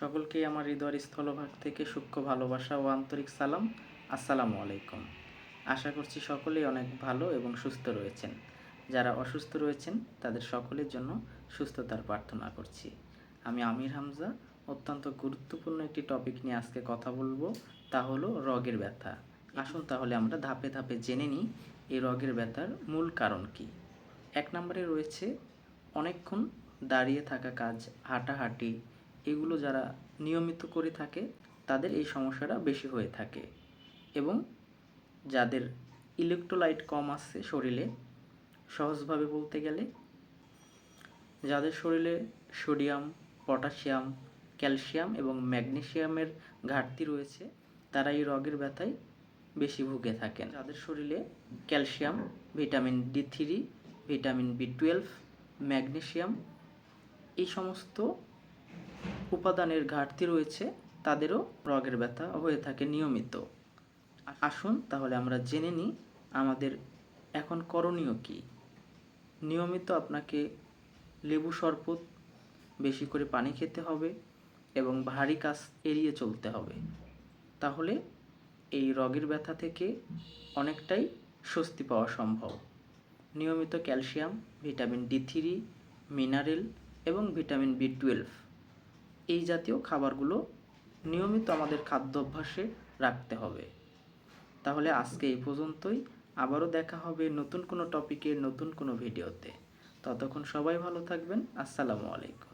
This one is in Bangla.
সকলকেই আমার হৃদয়ের স্থলভাগ থেকে সূক্ষ্ম ভালোবাসা ও আন্তরিক সালাম। আসসালামু আলাইকুম। আশা করছি সকলেই অনেক ভালো এবং সুস্থ রয়েছেন। যারা অসুস্থ রয়েছেন, তাদের সকলের জন্য সুস্থতার প্রার্থনা করছি। আমি আমির হামজা। অত্যন্ত গুরুত্বপূর্ণ একটি টপিক নিয়ে আজকে কথা বলব, তা হলো রগের ব্যথা। আসুন তাহলে আমরা ধাপে ধাপে জেনে নিই, এই রগের ব্যথার মূল কারণ কি। এক নম্বরে রয়েছে অনেকক্ষণ দাঁড়িয়ে থাকা কাজ, হাঁটাহাঁটি এগুলো যারা নিয়মিত করে থাকে, তাদের এই সমস্যাটা বেশি হয়ে থাকে। এবং যাদের ইলেকট্রোলাইট কম আছে শরীরে, সহজভাবে বলতে গেলে, যাদের শরীরে সোডিয়াম পটাশিয়াম ক্যালসিয়াম এবং ম্যাগনেসিয়ামের ঘাটতি রয়েছে, তারা এই রগের ব্যথায় বেশি ভুগে থাকেন। যাদের শরীরে calcium vitamin D three vitamin B twelve magnesium এই সমস্ত উপাদানের ঘাটতি রয়েছে, তাদেরও রগের ব্যথা হয়ে থাকে নিয়মিত। আসুন তাহলে আমরা জেনে নিই আমাদের এখন করণীয় কি। নিয়মিত আপনাকে লেবু শরবত, বেশি করে পানি খেতে হবে এবং ভারী কাজ এড়িয়ে চলতে হবে। তাহলে এই রগের ব্যথা থেকে অনেকটাই স্বস্তি পাওয়া সম্ভব। নিয়মিত calcium, vitamin D three, mineral এবং ভিটামিন বি টুয়েলভ। এই জাতীয় খাবারগুলো নিয়মিত আমাদের খাদ্য অভ্যাসে রাখতে হবে। তাহলে আজকে এই পর্যন্তই। আবারও দেখা হবে নতুন কোনো টপিকের নতুন কোনো ভিডিওতে ততক্ষণ সবাই ভালো থাকবেন। আসসালামু আলাইকুম।